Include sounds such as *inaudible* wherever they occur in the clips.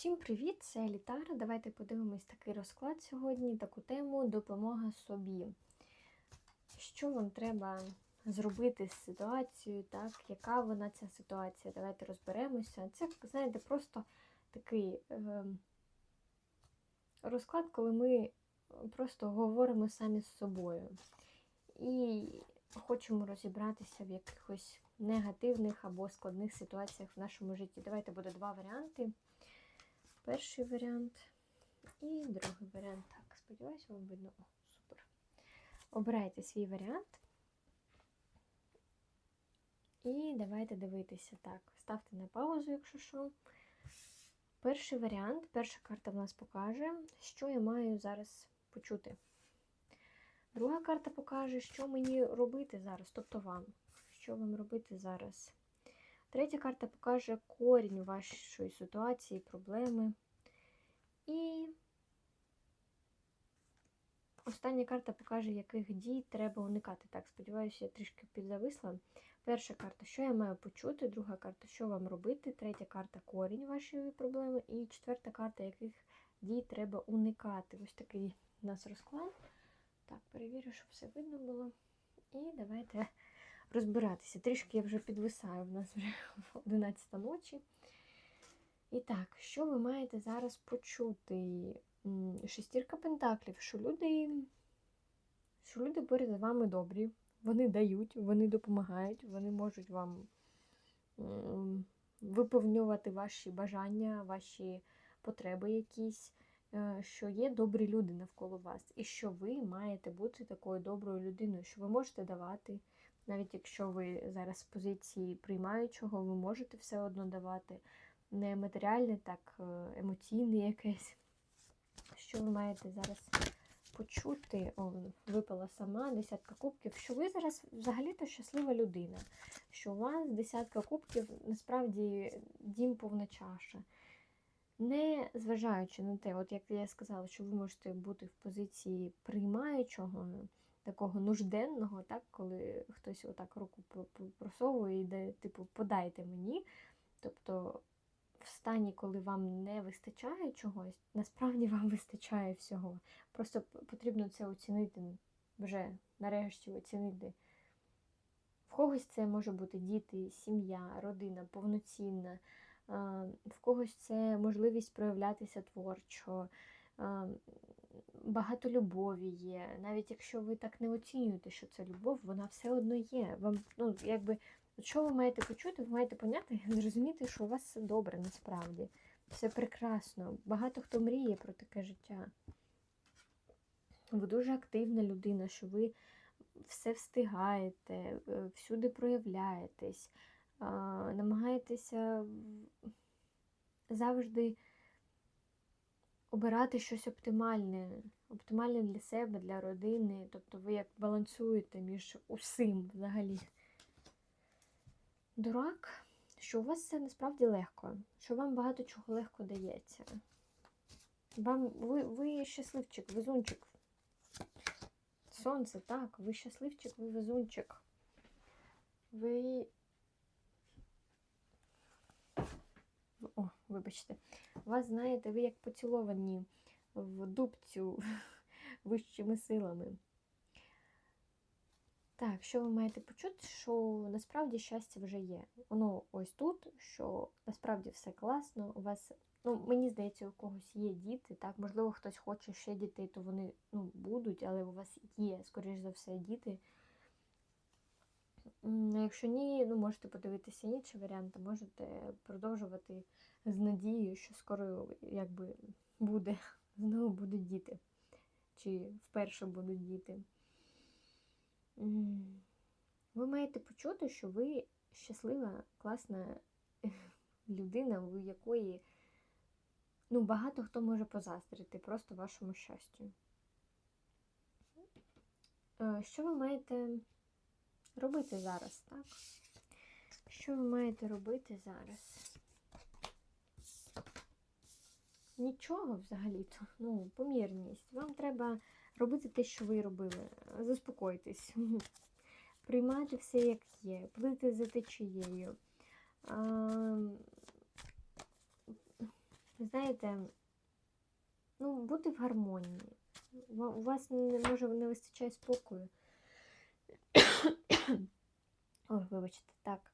Всім привіт! Це Елітара. Давайте подивимось такий розклад сьогодні, таку тему допомога собі. Що вам треба зробити з ситуацією, так? Яка вона ця ситуація? Давайте розберемося. Це, знаєте, просто такий е, розклад, коли ми просто говоримо самі з собою. І хочемо розібратися в якихось негативних або складних ситуаціях в нашому житті. Давайте буде два варіанти. Перший варіант і другий варіант. Так, сподіваюся, вам видно. О, супер. Обирайте свій варіант. І давайте дивитися. Так, ставте на паузу, якщо що. Перший варіант, перша карта в нас покаже, що я маю зараз почути. Друга карта покаже, що мені робити зараз, тобто вам. Що вам робити зараз? Третя карта покаже корінь вашої ситуації, проблеми. І остання карта покаже, яких дій треба уникати. Так, сподіваюся, я трішки підзависла. Перша карта, що я маю почути, друга карта, що вам робити, третя карта корінь вашої проблеми. І четверта карта, яких дій треба уникати. Ось такий у нас розклад. Так, перевірю, щоб все видно було. І давайте розбиратися. Трішки я вже підвисаю, в нас вже *laughs* 11 ночі. І так, що ви маєте зараз почути? Шестірка пентаклів, що люди, що люди поряд з вами добрі, вони дають, вони допомагають, вони можуть вам виповнювати ваші бажання, ваші потреби якісь, е, що є добрі люди навколо вас, і що ви маєте бути такою доброю людиною, що ви можете давати. Навіть якщо ви зараз з позиції приймаючого, ви можете все одно давати. Не матеріальне, так е, емоційне якесь. Що ви маєте зараз почути? О, випала сама десятка кубків, що ви зараз взагалі-то щаслива людина. Що у вас десятка кубків насправді дім повна чаша. Не зважаючи на те, от як я сказала, що ви можете бути в позиції приймаючого такого нужденного, так, коли хтось отак руку просовує і йде, типу, подайте мені. Тобто в стані, коли вам не вистачає чогось, насправді вам вистачає всього. Просто потрібно це оцінити вже нарешті оцінити. В когось це може бути діти, сім'я, родина, повноцінна, в когось це можливість проявлятися творчо багато любові є. Навіть якщо ви так не оцінюєте, що це любов, вона все одно є. Вам, ну, якби, Що ви маєте почути, ви маєте поняти зрозуміти, що у вас все добре насправді. Все прекрасно. Багато хто мріє про таке життя. Ви дуже активна людина, що ви все встигаєте, е, всюди проявляєтесь, намагаєтеся завжди обирати щось оптимальне, оптимальне для себе, для родини. Тобто ви як балансуєте між усім взагалі. Дурак, що у вас це насправді легко, що вам багато чого легко дається. Вам, Ви ви щасливчик, везунчик. Сонце, так, ви щасливчик, ви везунчик. Ви О, вибачте, вас, знаєте, ви як поціловані в дубцю *laughs* вищими силами. Так, що ви маєте почути, що насправді щастя вже є. Воно ось тут, що насправді все класно. У вас, ну, мені здається, у когось є діти. так, Можливо, хтось хоче ще дітей, то вони ну, будуть, але у вас є, скоріш за все, діти. Якщо ні, ну можете подивитися інші варіанти, можете продовжувати з надією, що скоро якби буде, знову будуть діти. Чи вперше будуть діти. Ви маєте почути, що ви щаслива, класна людина, у якої ну, багато хто може позаздрити просто вашому щастю. Е, що ви маєте робити зараз, так? Що ви маєте робити зараз? Нічого взагалі-то, ну, помірність. Вам треба робити те, що ви робили. Заспокойтесь. *laughs* Приймати все, як є, плити за течією. ви знаєте, ну, бути в гармонії. У вас може не вистачає спокою. Ой, вибачте, так.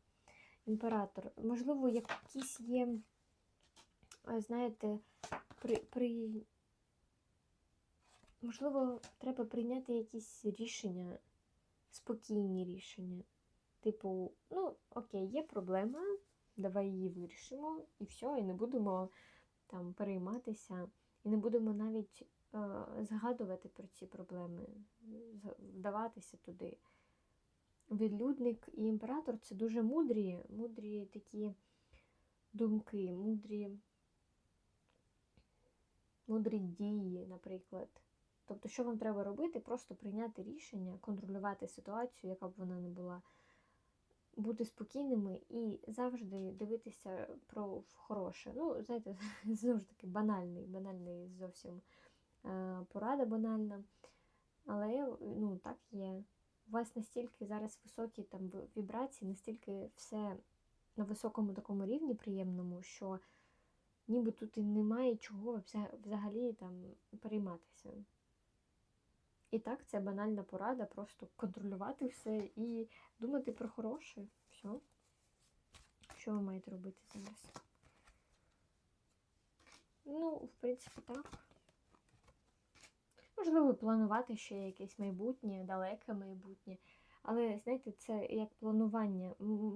Імператор. Можливо, якісь є, е, знаєте, при, при... можливо, треба прийняти якісь рішення, спокійні рішення. Типу, ну, окей, є проблема, давай її вирішимо, і все, і не будемо там перейматися, і не будемо навіть е, згадувати про ці проблеми, вдаватися туди. Відлюдник і імператор це дуже мудрі, мудрі такі думки, мудрі, мудрі дії, наприклад. Тобто, що вам треба робити? Просто прийняти рішення, контролювати ситуацію, яка б вона не була, бути спокійними і завжди дивитися про хороше. Ну, знаєте, *laughs* знову ж таки, банальний, банальний зовсім е, порада банальна. Але ну, так є. У вас настільки зараз високі там вібрації, настільки все на високому такому рівні приємному, що ніби тут і немає чого взагалі там перейматися. І так, це банальна порада, просто контролювати все і думати про хороше. Все. Що ви маєте робити зараз? Ну, в принципі, так. Можливо, планувати ще якесь майбутнє, далеке майбутнє. Але, знаєте, це як планування.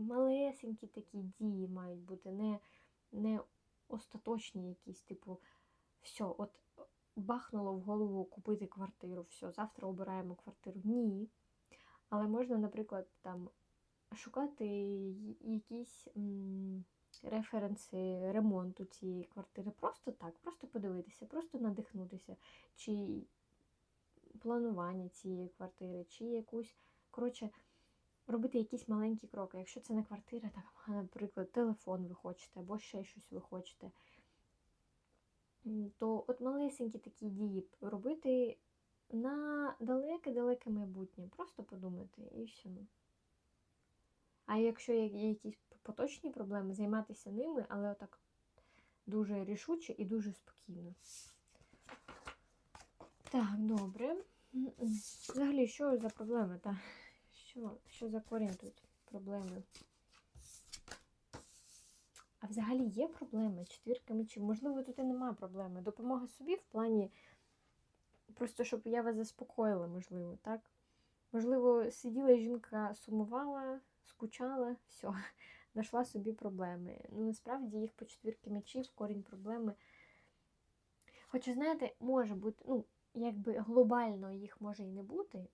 Малесенькі такі дії мають бути, не, не остаточні якісь, типу, все, от бахнуло в голову купити квартиру, все, завтра обираємо квартиру. Ні. Але можна, наприклад, там шукати якісь м, референси ремонту цієї квартири. Просто так, просто подивитися, просто надихнутися. Чи планування цієї квартири, чи якусь, коротше, робити якісь маленькі кроки. Якщо це не квартира, так, *laughs* наприклад, телефон ви хочете, або ще щось ви хочете, то от малесенькі такі дії робити на далеке-далеке майбутнє. Просто подумати і все. А якщо є якісь поточні проблеми, займатися ними, але отак дуже рішуче і дуже спокійно. Так, добре. Взагалі, що за проблеми? Та? Що, що за корінь тут проблеми? А взагалі є проблеми? Четвірка мечів? Можливо, тут і немає проблеми. Допомога собі в плані, просто щоб я вас заспокоїла, можливо, так? Можливо, сиділа жінка, сумувала, скучала, все, *laughs* знайшла собі проблеми. Ну, насправді їх по четвірки мечів, корінь проблеми. Хоча, знаєте, може бути, ну, якби глобально їх може і не бути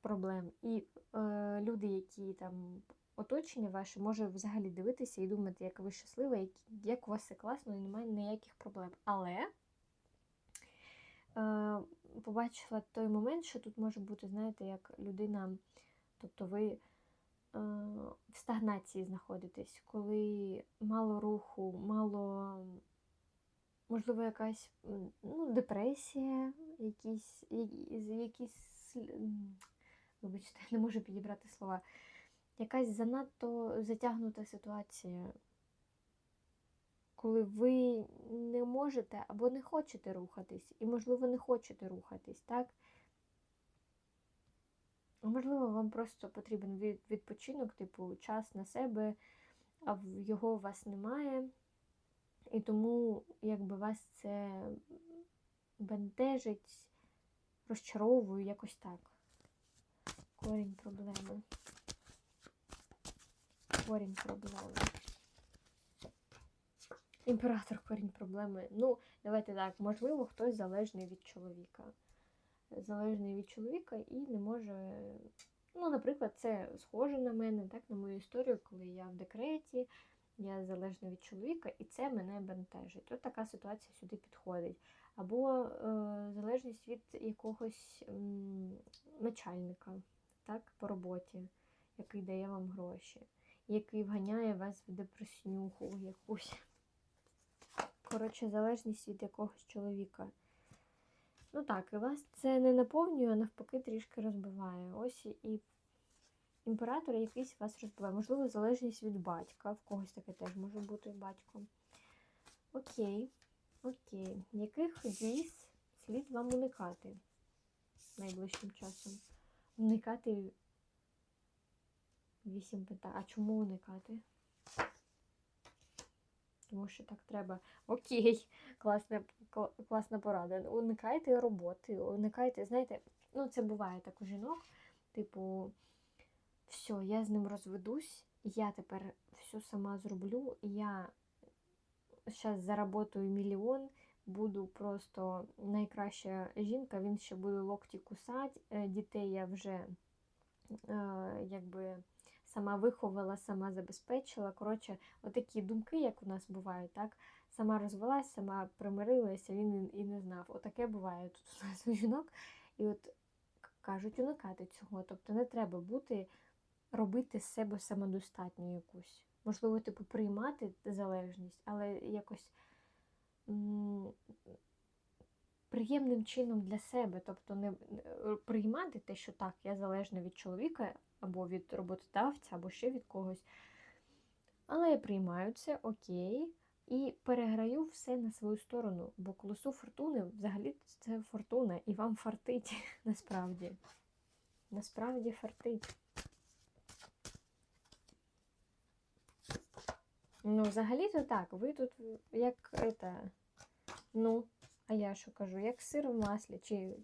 проблем. І е, люди, які там оточення ваше, може взагалі дивитися і думати, як ви щаслива, як, як у вас все класно і немає ніяких проблем. Але е, побачила той момент, що тут може бути, знаєте, як людина, тобто ви е, в стагнації знаходитесь, коли мало руху, мало можливо, якась ну, депресія, якісь, якісь, вибачте, *laughs* не можу підібрати слова, якась занадто затягнута ситуація, коли ви не можете або не хочете рухатись, і, можливо, не хочете рухатись, так? Можливо, вам просто потрібен відпочинок, типу час на себе, а його у вас немає. І тому, якби вас це бентежить, розчаровує якось так. Корінь проблеми. Корінь проблеми. Імператор корінь проблеми. Ну, давайте так, можливо, хтось залежний від чоловіка. Залежний від чоловіка і не може. Ну, наприклад, це схоже на мене, так, на мою історію, коли я в декреті, я залежна від чоловіка, і це мене бентежить. От така ситуація сюди підходить. Або е, залежність від якогось м, начальника так, по роботі, який дає вам гроші, який вганяє вас в депреснюху якусь. Коротше, залежність від якогось чоловіка. Ну так, і вас це не наповнює, а навпаки трішки розбиває. Ось і імператор якийсь вас розбиває. Можливо, залежність від батька. В когось таке теж може бути батьком. Окей, окей. Яких дійсь слід вам уникати найближчим часом? Уникати вісім питань. А чому уникати? Тому що так треба. Окей, класна, класна порада. Уникайте роботи, уникайте, знаєте, ну це буває так у жінок. Типу, все, я з ним розведусь, я тепер все сама зроблю, я зараз заработаю мільйон, буду просто найкраща жінка, він ще буде локті кусати, е, дітей я вже е, якби сама виховала, сама забезпечила. Коротше, отакі думки, як у нас бувають, так? Сама розвелась, сама примирилася, він і не знав. Отаке буває тут у нас у жінок. І от кажуть, уникати цього. Тобто не треба бути, робити з себе самодостатню якусь. Можливо, типу, приймати залежність, але якось м, приємним чином для себе. Тобто не е, приймати те, що так, я залежна від чоловіка або від роботодавця, або ще від когось. Але я приймаю це, окей, і переграю все на свою сторону. Бо колесо фортуни взагалі це фортуна, і вам фартить *laughs* насправді. Насправді фартить. Ну, взагалі-то так, ви тут як это, ну, а я що кажу, як сир в маслі, чи.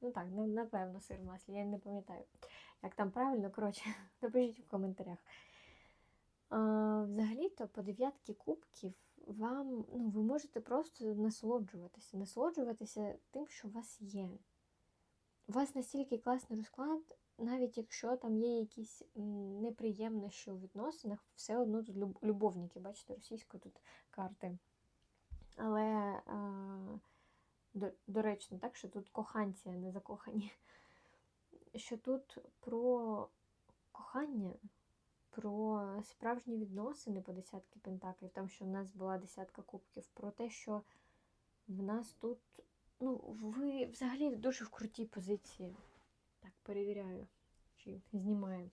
Ну так, напевно, сир в маслі, я не пам'ятаю. Як там правильно, коротше, *laughs* напишіть в коментарях. Взагалі-то по дев'ятки кубків вам, ну, ви можете просто насолоджуватися, насолоджуватися тим, що у вас є. У вас настільки класний розклад, навіть якщо там є якісь неприємності у відносинах, все одно тут любовники, бачите, російською тут карти. Але до, доречно, так, що тут коханці, а не закохані. Що тут про кохання, про справжні відносини по десятки пентаклів, там, що в нас була десятка кубків, про те, що в нас тут, ну, ви взагалі дуже в крутій позиції. Так, перевіряю, чи знімаю.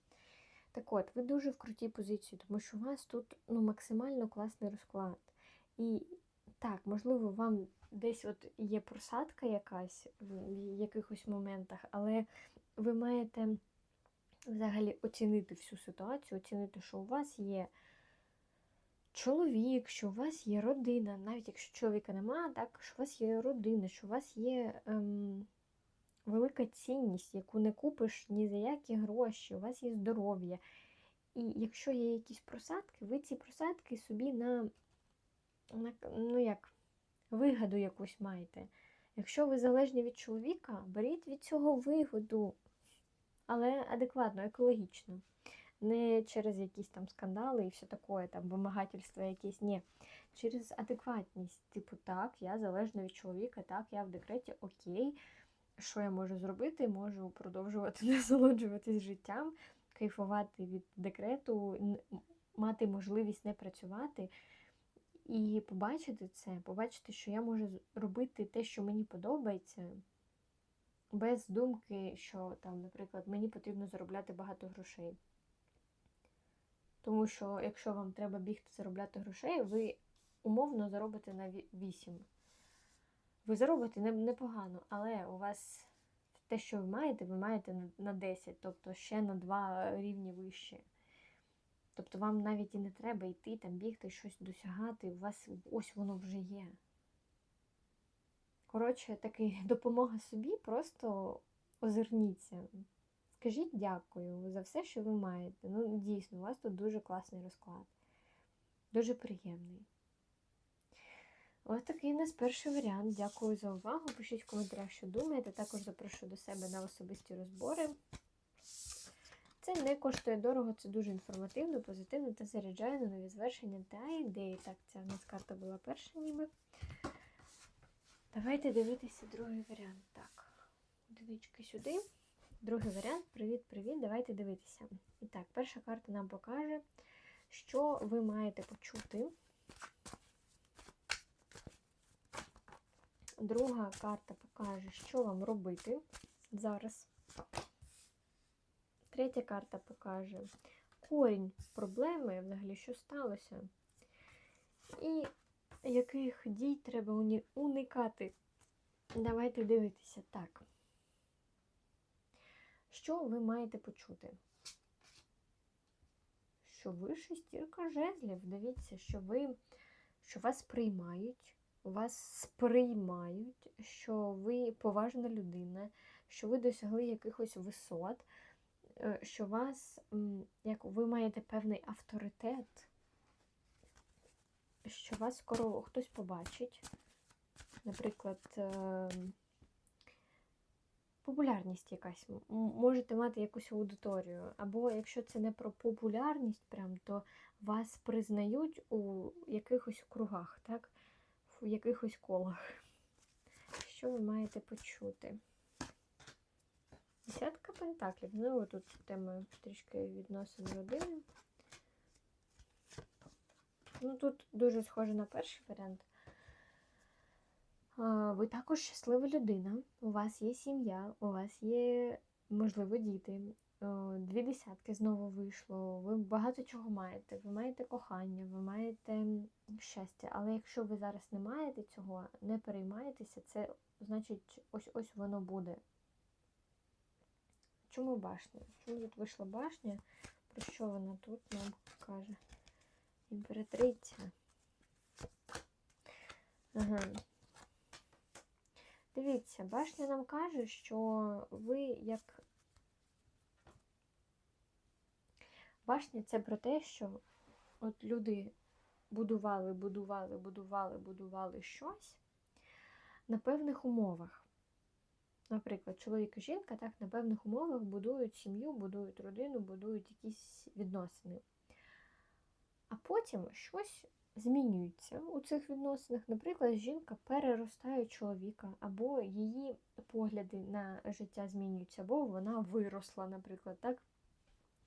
Так от, ви дуже в крутій позиції, тому що у вас тут ну, максимально класний розклад. І так, можливо, вам десь от є просадка якась в якихось моментах, але ви маєте взагалі оцінити всю ситуацію, оцінити, що у вас є чоловік, що у вас є родина, навіть якщо чоловіка немає, так, що у вас є родина, що у вас є ем, велика цінність, яку не купиш ні за які гроші, у вас є здоров'я. І якщо є якісь просадки, ви ці просадки собі на, на ну як, вигоду якусь маєте. Якщо ви залежні від чоловіка, беріть від цього вигоду, але адекватно, екологічно. Не через якісь там скандали і все таке, там вимагательства якісь, ні. Через адекватність. Типу, так, я залежна від чоловіка, так, я в декреті, окей. Що я можу зробити? Можу продовжувати *laughs* насолоджуватись життям, кайфувати від декрету, мати можливість не працювати. І побачити це, побачити, що я можу робити те, що мені подобається, без думки, що там, наприклад, мені потрібно заробляти багато грошей. Тому що якщо вам треба бігти заробляти грошей, ви умовно заробите на 8. Ви заробите непогано, але у вас те, що ви маєте, ви маєте на- на 10, тобто ще на 2 рівні вище. Тобто вам навіть і не треба йти там бігти, щось досягати, у вас ось воно вже є. Коротше, такий *laughs* допомога собі, просто озирніться. Скажіть дякую за все, що ви маєте. Ну, дійсно, у вас тут дуже класний розклад. Дуже приємний. Ось такий у нас перший варіант. Дякую за увагу. Пишіть в коментарях, що думаєте. Також запрошую до себе на особисті розбори. Це не коштує дорого, це дуже інформативно, позитивно та заряджає на нові звершення та ідеї. Так, ця у нас карта була перша ніби. Давайте дивитися другий варіант. Так, двічки сюди. Другий варіант. Привіт-привіт. Давайте дивитися. І так, перша карта нам покаже, що ви маєте почути. Друга карта покаже, що вам робити зараз. Третя карта покаже корінь проблеми, взагалі, що сталося. І яких дій треба уникати? Давайте дивитися так. Що ви маєте почути? Що ви шестірка жезлів. Дивіться, що ви що вас приймають, вас сприймають, що ви поважна людина, що ви досягли якихось висот, е, що вас, як ви маєте певний авторитет, що вас скоро хтось побачить. Наприклад, е, популярність якась. Можете мати якусь аудиторію. Або якщо це не про популярність, прям, то вас признають у якихось кругах, так? В якихось колах. Що ви маєте почути? Десятка пентаклів. Знову тут тема трішки відносин родини. Ну, тут дуже схоже на перший варіант. Ви також щаслива людина, у вас є сім'я, у вас є, можливо, діти. О, Дві десятки знову вийшло. Ви багато чого маєте. Ви маєте кохання, ви маєте щастя. Але якщо ви зараз не маєте цього, не переймаєтеся, це значить ось ось воно буде. Чому башня? Чому тут вийшла башня? Про що вона тут нам каже? Імператриця. Ага. Дивіться, башня нам каже, що ви як. Башня це про те, що от люди будували, будували, будували, будували щось на певних умовах. Наприклад, чоловік і жінка так на певних умовах будують сім'ю, будують родину, будують якісь відносини. А потім щось змінюється у цих відносинах. Наприклад, жінка переростає чоловіка, або її погляди на життя змінюються, або вона виросла, наприклад, так.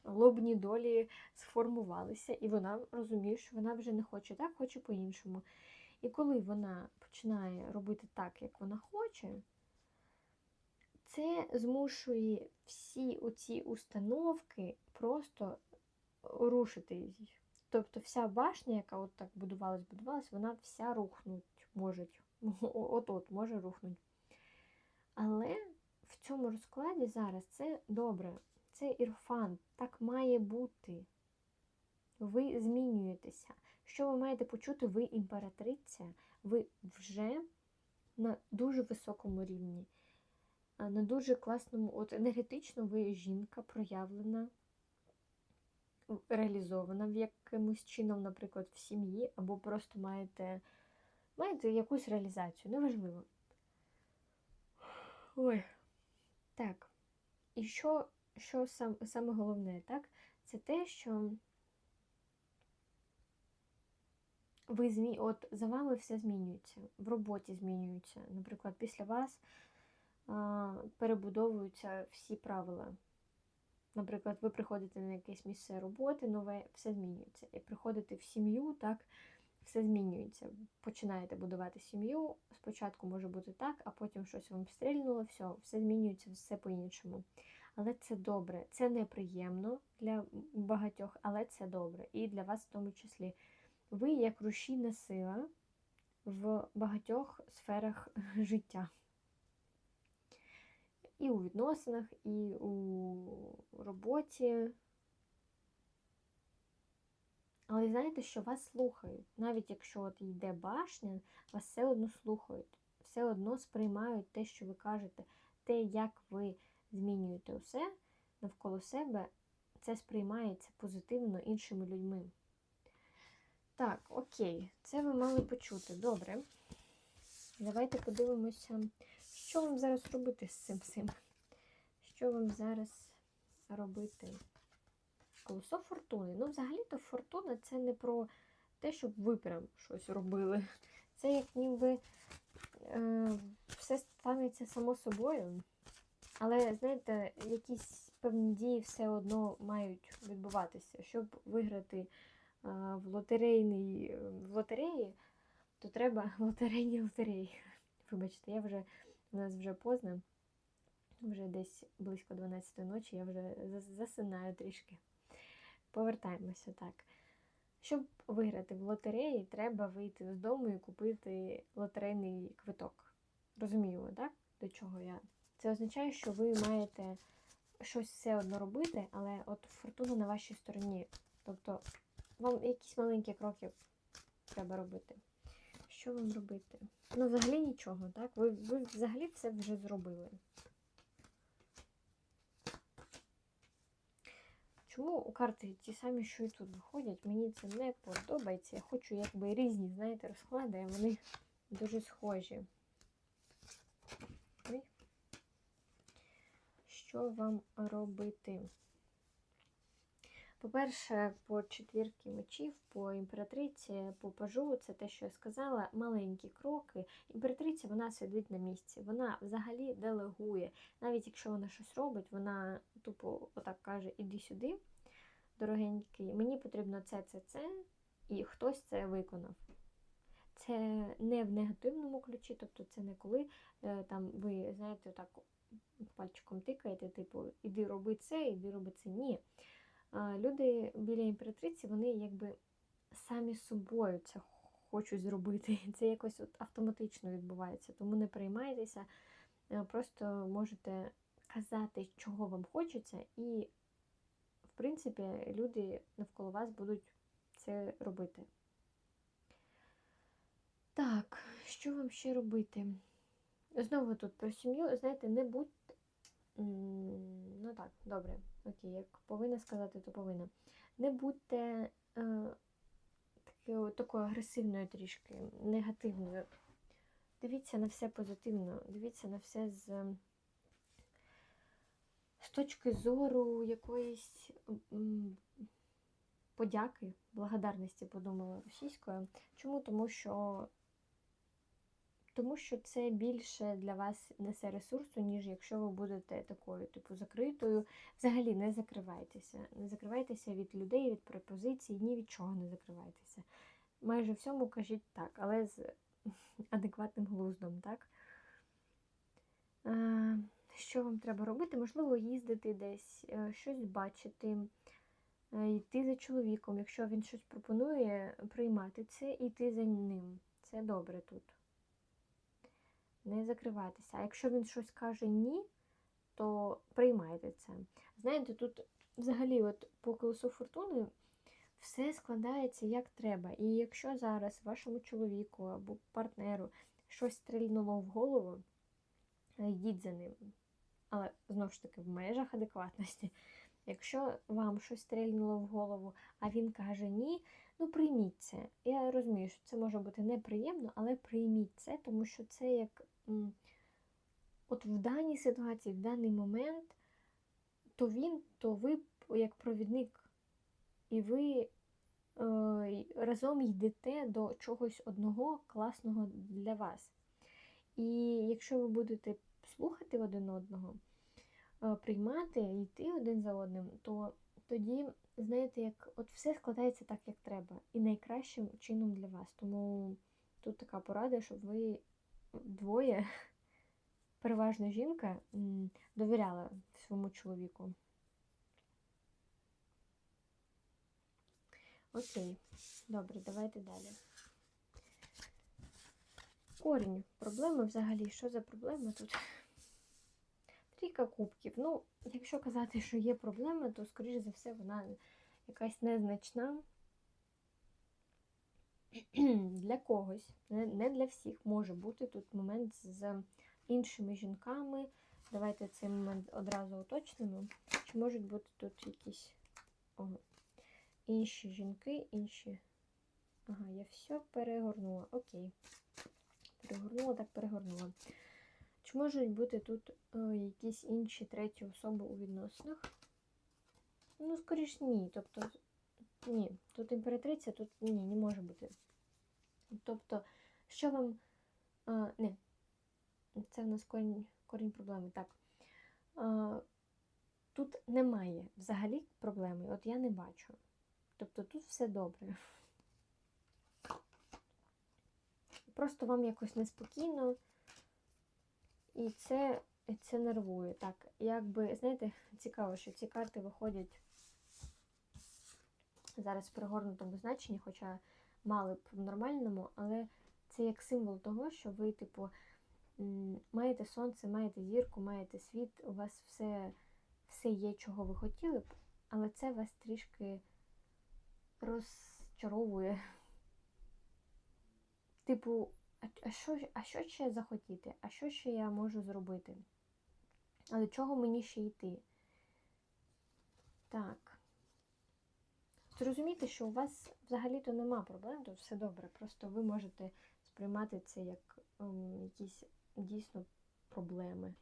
Лобні долі сформувалися, і вона розуміє, що вона вже не хоче так, хоче по-іншому. І коли вона починає робити так, як вона хоче, це змушує всі оці установки просто рушити її. Тобто вся башня, яка от так будувалась, будувалась, вона вся рухнуть може. От-от може рухнути. Але в цьому розкладі зараз це добре, це ірфан, так має бути. Ви змінюєтеся. Що ви маєте почути? Ви імператриця, ви вже на дуже високому рівні, на дуже класному, от енергетично ви жінка проявлена реалізована в якимось чином, наприклад, в сім'ї, або просто маєте маєте якусь реалізацію, неважливо. Ой. Так. І що що сам, саме головне, так? Це те, що ви змі... от за вами все змінюється, в роботі змінюється. Наприклад, після вас а, перебудовуються всі правила. Наприклад, ви приходите на якесь місце роботи, нове, все змінюється. І приходите в сім'ю, так, все змінюється. Починаєте будувати сім'ю. Спочатку може бути так, а потім щось вам стрільнуло, все, все змінюється, все по-іншому. Але це добре. Це неприємно для багатьох, але це добре. І для вас в тому числі. Ви як рушійна сила в багатьох сферах *laughs* життя. І у відносинах, і у роботі. Але знаєте, що вас слухають. Навіть якщо от йде башня, вас все одно слухають, все одно сприймають те, що ви кажете, те, як ви змінюєте усе навколо себе, це сприймається позитивно іншими людьми. Так, окей, це ви мали почути. Добре. Давайте подивимося. Що вам зараз робити з цим всім? Що вам зараз робити? Колесо фортуни. Ну, взагалі-то фортуна це не про те, щоб ви прям щось робили. Це як ніби е, все станеться само собою. Але, знаєте, якісь певні дії все одно мають відбуватися. Щоб виграти е, в лотерейний, в лотереї, то треба *laughs* лотерейні лотереї. Вибачте, я вже у нас вже поздно, вже десь близько 12 ночі, я вже засинаю трішки. Повертаємося так. Щоб виграти в лотереї, треба вийти з дому і купити лотерейний квиток. Розумію, так? До чого я? Це означає, що ви маєте щось все одно робити, але от фортуна на вашій стороні. Тобто вам якісь маленькі кроки треба робити. Що вам робити? Ну, взагалі нічого, так? Ви, ви взагалі все вже зробили. Чому у карти ті самі, що і тут виходять? Мені це не подобається. Я хочу якби різні, знаєте, розклади, а вони дуже схожі. Ой. Що вам робити? По-перше, по четвірки мечів, по імператриці, по пажу, це те, що я сказала, маленькі кроки. Імператриця вона сидить на місці, вона взагалі делегує. Навіть якщо вона щось робить, вона тупо отак каже: іди сюди, дорогенький, мені потрібно це, це, це, і хтось це виконав. Це не в негативному ключі, тобто це не коли е, там ви, знаєте, так пальчиком тикаєте, типу, іди роби це, іди роби це. Ні. Люди біля імператриці, вони якби самі собою це хочуть зробити. Це якось от автоматично відбувається. Тому не переймайтеся, е, просто можете казати, чого вам хочеться, і, в принципі, люди навколо вас будуть це робити. Так, що вам ще робити? Знову тут про сім'ю, знаєте, не будьте. м, Ну так, добре, окей, як повинна сказати, то повинна. Не будьте е, такою, такою агресивною трішки, негативною. Дивіться на все позитивно, дивіться на все з, з точки зору якоїсь подяки, благодарності, подумала російською. Чому? Тому що тому що це більше для вас несе ресурсу, ніж якщо ви будете такою, типу, закритою. Взагалі не закривайтеся. Не закривайтеся від людей, від пропозицій, ні від чого не закривайтеся. Майже всьому кажіть так, але з *laughs* адекватним глуздом, так? Що вам треба робити? Можливо, їздити десь, е, щось бачити, е, йти за чоловіком. Якщо він щось пропонує, приймати це і йти за ним. Це добре тут не закривайтеся. А якщо він щось каже ні, то приймайте це. Знаєте, тут взагалі, от по колесу фортуни все складається як треба. І якщо зараз вашому чоловіку або партнеру щось стрільнуло в голову, йдіть за ним. Але знову ж таки в межах адекватності. Якщо вам щось стрільнуло в голову, а він каже ні, ну прийміть це. Я розумію, що це може бути неприємно, але прийміть це, тому що це як от в даній ситуації, в даний момент, то він, то ви як провідник, і ви е, разом йдете до чогось одного класного для вас. І якщо ви будете слухати один одного, е, приймати, йти один за одним, то тоді, знаєте, як от все складається так, як треба, і найкращим чином для вас. Тому тут така порада, щоб ви двоє, переважно жінка, довіряла своєму чоловіку. Окей, добре, давайте далі. Корінь проблеми взагалі. Що за проблема тут? Трійка кубків. Ну, якщо казати, що є проблема, то, скоріш за все, вона якась незначна. *clears throat* для когось, не для всіх, може бути тут момент з іншими жінками. Давайте цей момент одразу уточнимо. Чи можуть бути тут якісь Ого. інші жінки, інші. Ага, я все перегорнула. Окей. Перегорнула, так перегорнула. Чи можуть бути тут о, е, якісь інші треті особи у відносинах? Ну, скоріш, ні. Тобто, ні. Тут імператриця, тут ні, не може бути. Тобто, що вам. А, Не, це в нас корінь, корінь проблеми. Так. А, Тут немає взагалі проблеми. От я не бачу. Тобто тут все добре. Просто вам якось неспокійно. І це це нервує. Так, якби, знаєте, цікаво, що ці карти виходять зараз в перегорнутому значенні, хоча мали б в нормальному, але це як символ того, що ви, типу, маєте сонце, маєте зірку, маєте світ, у вас все, все є, чого ви хотіли б, але це вас трішки розчаровує. *laughs* Типу, а, що, а що ще захотіти? А що ще я можу зробити? А до чого мені ще йти? Так. Зрозумійте, що у вас взагалі-то нема проблем, тут все добре. Просто ви можете сприймати це як ем, якісь дійсно проблеми.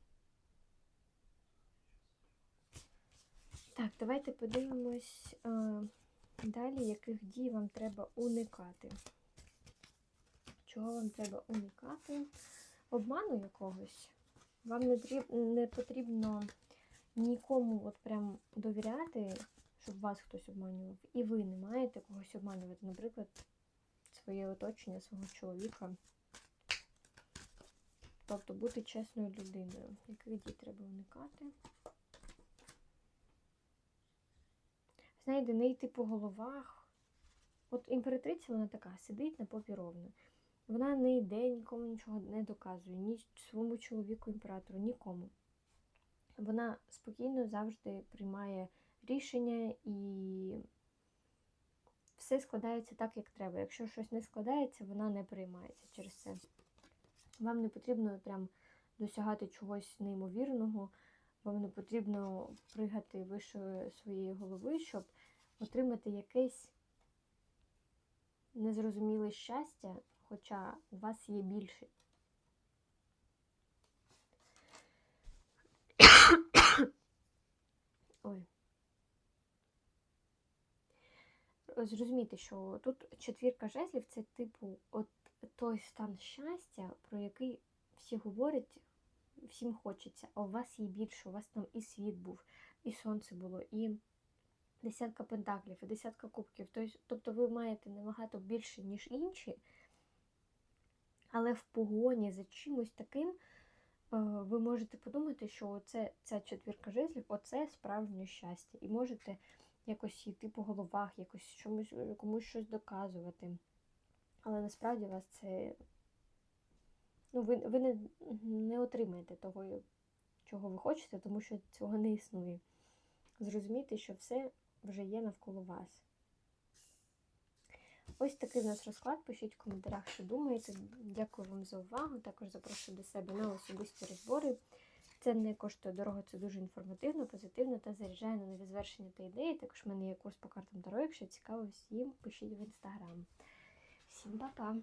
Так, давайте подивимось е, далі, яких дій вам треба уникати. Чого вам треба уникати? Обману якогось. Вам не потрібно нікому от прям довіряти, щоб вас хтось обманював. І ви не маєте когось обманювати. Наприклад, своє оточення, свого чоловіка. Тобто бути чесною людиною. Яких дій треба уникати? Знаєте, не йти по головах. От імператриця вона така, сидить на попі ровно. Вона не йде, нікому нічого не доказує, ні своєму чоловіку імператору, нікому. Вона спокійно завжди приймає рішення і все складається так, як треба. Якщо щось не складається, вона не приймається через це. Вам не потрібно прям досягати чогось неймовірного, вам не потрібно пригати вище своєї голови, щоб отримати якесь незрозуміле щастя, хоча у вас є більше. *coughs* Ой. Зрозумійте, що тут четвірка жезлів це типу от той стан щастя, про який всі говорять, всім хочеться, а у вас є більше, у вас там і світ був, і сонце було, і десятка пентаклів, і десятка кубків. Тобто- Тобто ви маєте набагато більше, ніж інші, але в погоні за чимось таким е, ви можете подумати, що оце, ця четвірка жезлів оце справжнє щастя. І можете якось йти по головах, якось чомусь, комусь щось доказувати. Але насправді вас це. Ну, ви, ви не, не отримаєте того, чого ви хочете, тому що цього не існує. Зрозумійте, що все вже є навколо вас. Ось такий в нас розклад. Пишіть в коментарях, що думаєте. Дякую вам за увагу. Також запрошую до себе на особисті розбори. Це не коштує дорого, це дуже інформативно, позитивно та заряджає на нові звершення та ідеї. Також в мене є курс по картам Таро. Якщо цікаво всім, пишіть в інстаграм. Всім па-па!